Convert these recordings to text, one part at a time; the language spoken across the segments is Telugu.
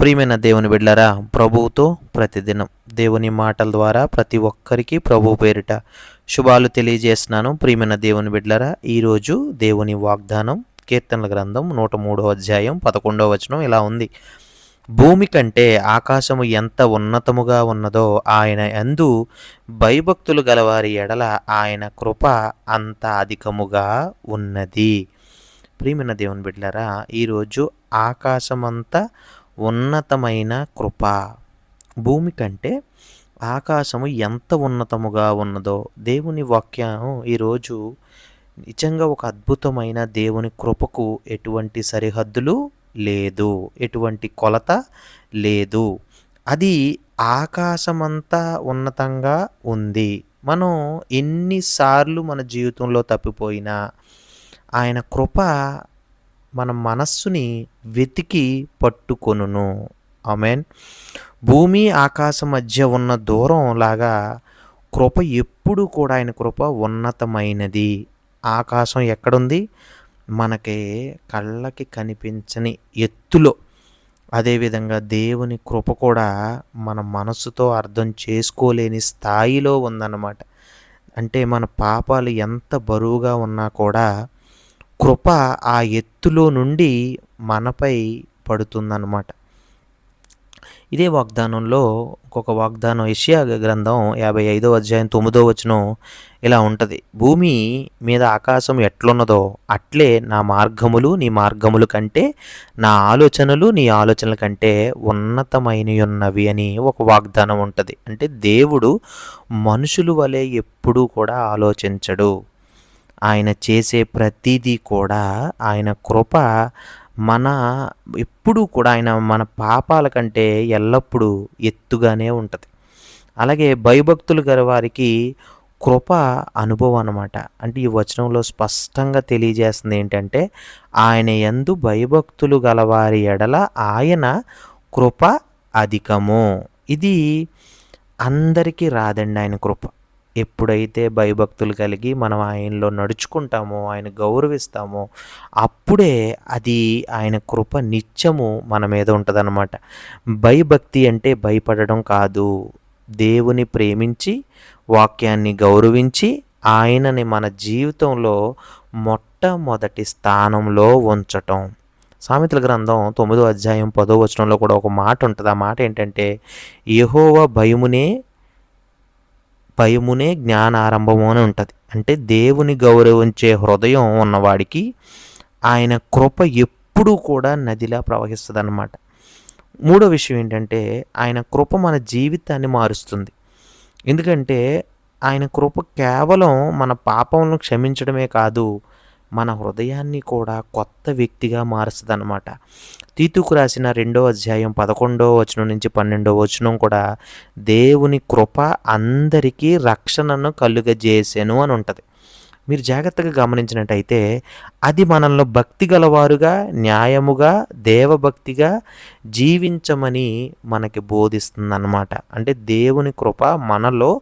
ప్రియమైన దేవుని బిడ్డలారా ప్రభువుతో ప్రతిదినం దేవుని మాటల ద్వారా ప్రతి ఒక్కరికి ప్రభు పేరిట శుభాలు తెలియజేస్తున్నాను. ప్రియమైన దేవుని బిడ్డలారా ఈరోజు దేవుని వాగ్దానం కీర్తనల గ్రంథం నూట మూడో అధ్యాయం పదకొండవ వచనం ఇలా ఉంది. భూమి కంటే ఆకాశము ఎంత ఉన్నతముగా ఉన్నదో ఆయన ఎందు భయభక్తులు గలవారి ఎడల ఆయన కృప అంత అధికముగా ఉన్నది. ప్రియమైన దేవుని బిడ్డలారా ఈరోజు ఆకాశమంతా ఉన్నతమైన కృప. భూమి కంటే ఆకాశము ఎంత ఉన్నతముగా ఉన్నదో దేవుని వాక్యం ఈరోజు నిజంగా ఒక అద్భుతమైన దేవుని కృపకు ఎటువంటి సరిహద్దులు లేదు ఎటువంటి కొలత లేదు. అది ఆకాశమంతా ఉన్నతంగా ఉంది. మనం ఎన్నిసార్లు మన జీవితంలో తప్పిపోయినా ఆయన కృప మన మనస్సుని వెతికి పట్టుకొనును. ఆమెన్. భూమి ఆకాశం మధ్య ఉన్న దూరం లాగా కృప ఎప్పుడు కూడా ఆయన కృప ఉన్నతమైనది. ఆకాశం ఎక్కడుంది? మనకి కళ్ళకి కనిపించని ఎత్తులో. అదేవిధంగా దేవుని కృప కూడా మన మనసుతో అర్థం చేసుకోలేని స్థాయిలో ఉందన్నమాట. అంటే మన పాపాలు ఎంత బరువుగా ఉన్నా కూడా కృప ఆ ఎత్తులో నుండి మనపై పడుతుందన్నమాట. ఇదే వాగ్దానంలో ఇంకొక వాగ్దానం ఏషియా గ్రంథం యాభై ఐదో అధ్యాయం తొమ్మిదో వచనం ఇలా ఉంటుంది. భూమి మీద ఆకాశం ఎట్లున్నదో అట్లే నా మార్గములు నీ మార్గములు కంటే నా ఆలోచనలు నీ ఆలోచనల కంటే ఉన్నతమైనవి ఉన్నవి అని ఒక వాగ్దానం ఉంటుంది. అంటే దేవుడు మనుషులు వలె ఎప్పుడూ కూడా ఆలోచించడు. ఆయన చేసే ప్రతిదీ కూడా ఆయన కృప మన ఎప్పుడూ కూడా ఆయన మన పాపాల కంటే ఎల్లప్పుడూ ఎత్తుగానే ఉంటుంది. అలాగే భయభక్తులు గల వారికి కృప అనుభవం అనమాట అంటే ఈ వచనంలో స్పష్టంగా తెలియజేస్తుంది ఏంటంటే ఆయన ఎందు భయభక్తులు గలవారి ఎడల ఆయన కృప అధికము. ఇది అందరికీ రాదండి ఆయన కృప. ఎప్పుడైతే భయభక్తులు కలిగి మనం ఆయనలో నడుచుకుంటామో ఆయన గౌరవిస్తామో అప్పుడే అది ఆయన కృప నిత్యము మన మీద ఉంటుందన్నమాట. భయభక్తి అంటే భయపడడం కాదు. దేవుని ప్రేమించి వాక్యాన్ని గౌరవించి ఆయనని మన జీవితంలో మొట్టమొదటి స్థానంలో ఉంచటం. సామెతల గ్రంథం తొమ్మిదో అధ్యాయం పదో వచనంలో కూడా ఒక మాట ఉంటుంది. ఆ మాట ఏంటంటే యహోవ భయమునే భయమునే జ్ఞానారంభము అని ఉంటుంది. అంటే దేవుని గౌరవించే హృదయం ఉన్నవాడికి ఆయన కృప ఎప్పుడూ కూడా నదిలా ప్రవహిస్తుంది అన్నమాట మూడో విషయం ఏంటంటే ఆయన కృప మన జీవితాన్ని మారుస్తుంది. ఎందుకంటే ఆయన కృప కేవలం మన పాపములను క్షమించడమే కాదు మన హృదయాన్ని కూడా కొత్త వ్యక్తిగా మారుస్తుంది అనమాట తీతుకు రాసిన రెండో అధ్యాయం పదకొండో వచనం నుంచి పన్నెండో వచనం కూడా దేవుని కృప అందరికీ రక్షణను కలుగజేసెను అని ఉంటుంది. మీరు జాగ్రత్తగా గమనించినట్టయితే అది మనల్ని భక్తి గలవారుగా న్యాయముగా దేవభక్తిగా జీవించమని మనకి బోధిస్తుంది అన్నమాట అంటే దేవుని కృప మనలో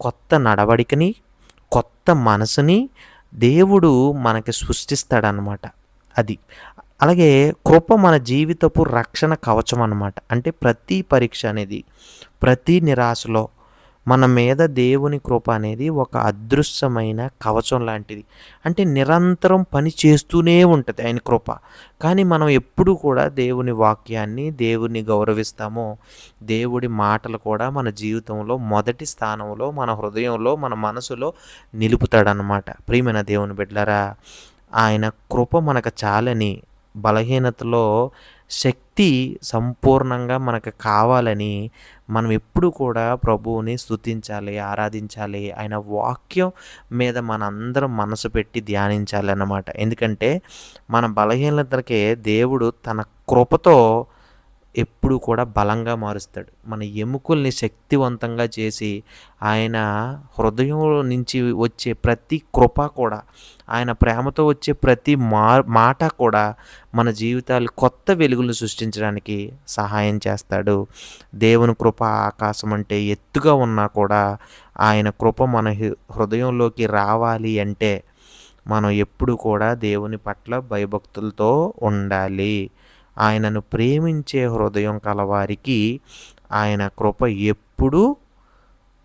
కొత్త నడవడికని కొత్త మనసుని దేవుడు మనకి సృష్టిస్తాడనమాట అది అలాగే కృప మన జీవితపు రక్షణ కవచం అనమాట అంటే ప్రతి పరీక్ష అనేది ప్రతి నిరాశలో మన మీద దేవుని కృప అనేది ఒక అదృశ్యమైన కవచం లాంటిది. అంటే నిరంతరం పని చేస్తూనే ఉంటుంది ఆయన కృప. కానీ మనం ఎప్పుడు కూడా దేవుని వాక్యాన్ని దేవుని గౌరవిస్తామో దేవుడి మాటలు కూడా మన జీవితంలో మొదటి స్థానంలో మన హృదయంలో మన మనసులో నిలుపుతాడనమాట ప్రియమైన దేవుని బిడ్డలరా ఆయన కృప మనకు చాలని బలహీనతలో శక్తి సంపూర్ణంగా మనకు కావాలని మనం ఎప్పుడు కూడా ప్రభువుని స్థుతించాలి ఆరాధించాలి. ఆయన వాక్యం మీద మనందరం మనసు పెట్టి ధ్యానించాలి అన్నమాట. ఎందుకంటే మన బలహీనతలకే దేవుడు తన కృపతో ఎప్పుడూ కూడా బలంగా మారుస్తాడు. మన ఎముకల్ని శక్తివంతంగా చేసి ఆయన హృదయం నుంచి వచ్చే ప్రతి కృప కూడా ఆయన ప్రేమతో వచ్చే ప్రతి మా మాట కూడా మన జీవితాలు కొత్త వెలుగులు సృష్టించడానికి సహాయం చేస్తాడు. దేవుని కృప ఆకాశం అంటే ఎత్తుగా ఉన్నా కూడా ఆయన కృప మన హృదయంలోకి రావాలి అంటే మనం ఎప్పుడు కూడా దేవుని పట్ల భయభక్తులతో ఉండాలి. ఆయనను ప్రేమించే హృదయం కలవారికి ఆయన కృప ఎప్పుడూ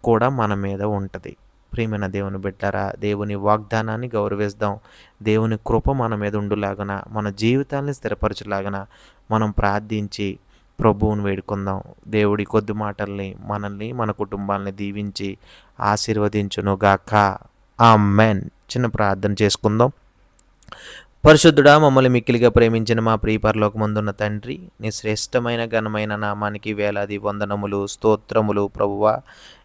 కూడా మన మీద ఉంటుంది. ప్రేమైన దేవుని బిడ్డారా దేవుని వాగ్దానాన్ని గౌరవిస్తాం. దేవుని కృప మన మీద ఉండులాగన మన జీవితాన్ని స్థిరపరచులాగన మనం ప్రార్థించి ప్రభువుని వేడుకుందాం. దేవుడి కొద్ది మాటల్ని మనల్ని మన కుటుంబాలని దీవించి ఆశీర్వదించునుగాక. ఆ మెన్ చిన్న ప్రార్థన చేసుకుందాం. పరిశుద్ధుడా మమ్మల్ని మిక్కిలిగా ప్రేమించిన మా ప్రియపరలోకమందున్న తండ్రి నీ శ్రేష్టమైన ఘనమైన నామానికి వేలాది వందనములు స్తోత్రములు ప్రభువా.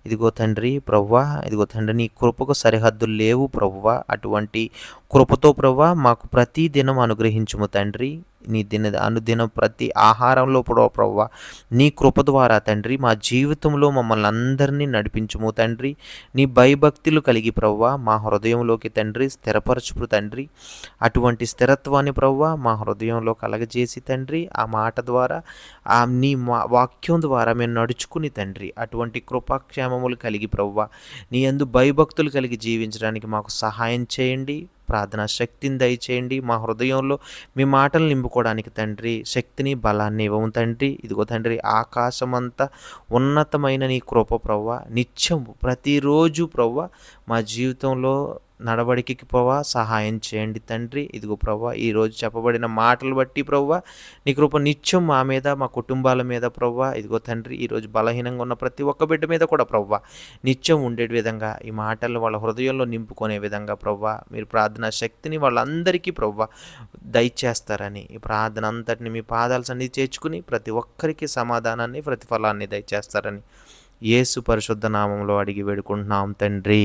ఇదిగో తండ్రి ప్రవ్వా ఇదిగో తండ్రి నీ కృపకు సరిహద్దులు లేవు ప్రవ్వా అటువంటి కృపతో ప్రవ్వా మాకు ప్రతి దినం అనుగ్రహించుము తండ్రి. నీ దిన అనుదినం ప్రతి ఆహారంలో కూడా ప్రవ్వ నీ కృప ద్వారా తండ్రి మా జీవితంలో మమ్మల్ని అందరినీ నడిపించుము తండ్రి. నీ భయభక్తులు కలిగి ప్రవ్వ మా హృదయంలోకి తండ్రి స్థిరపరచుపు తండ్రి. అటువంటి స్థిరత్వాన్ని ప్రవ్వ మా హృదయంలో కలగజేసి తండ్రి. ఆ మాట ద్వారా ఆ నీ మా వాక్యం ద్వారా మేము నడుచుకుని తండ్రి. అటువంటి కృపాక్షేమములు కలిగి ప్రవ్వ నీ అందు భయభక్తులు కలిగి జీవించడానికి మాకు సహాయం చేయండి. ప్రార్థనా శక్తిని దయచేయండి. మా హృదయంలో మీ మాటలు నింపుకోవడానికి తండ్రి శక్తిని బలాన్ని ఇవ్వము తండ్రి. ఇదిగో తండ్రి ఆకాశమంతా ఉన్నతమైన నీ కృప ప్రవ్వ. నిత్యం ప్రతిరోజు ప్రవ్వ. మా జీవితంలో నడవడికి ప్రభా సహాయం చేయండి తండ్రి. ఇదిగో ప్రభా ఈరోజు చెప్పబడిన మాటలు బట్టి ప్రభా నీ కృప నిత్యం మా మీద మా కుటుంబాల మీద ప్రభా. ఇదిగో తండ్రి ఈరోజు బలహీనంగా ఉన్న ప్రతి ఒక్క బిడ్డ మీద కూడా ప్రభా నిత్యం ఉండే విధంగా ఈ మాటలు వాళ్ళ హృదయంలో నింపుకునే విధంగా ప్రభా మీరు ప్రార్థన శక్తిని వాళ్ళందరికీ ప్రభా దయచేస్తారని ఈ ప్రార్థన అంతటిని మీ పాదాలు సన్నిధి చేర్చుకుని ప్రతి ఒక్కరికి సమాధానాన్ని ప్రతిఫలాన్ని దయచేస్తారని యేసు పరిశుద్ధ నామంలో అడిగి వేడుకుంటున్నాం తండ్రి.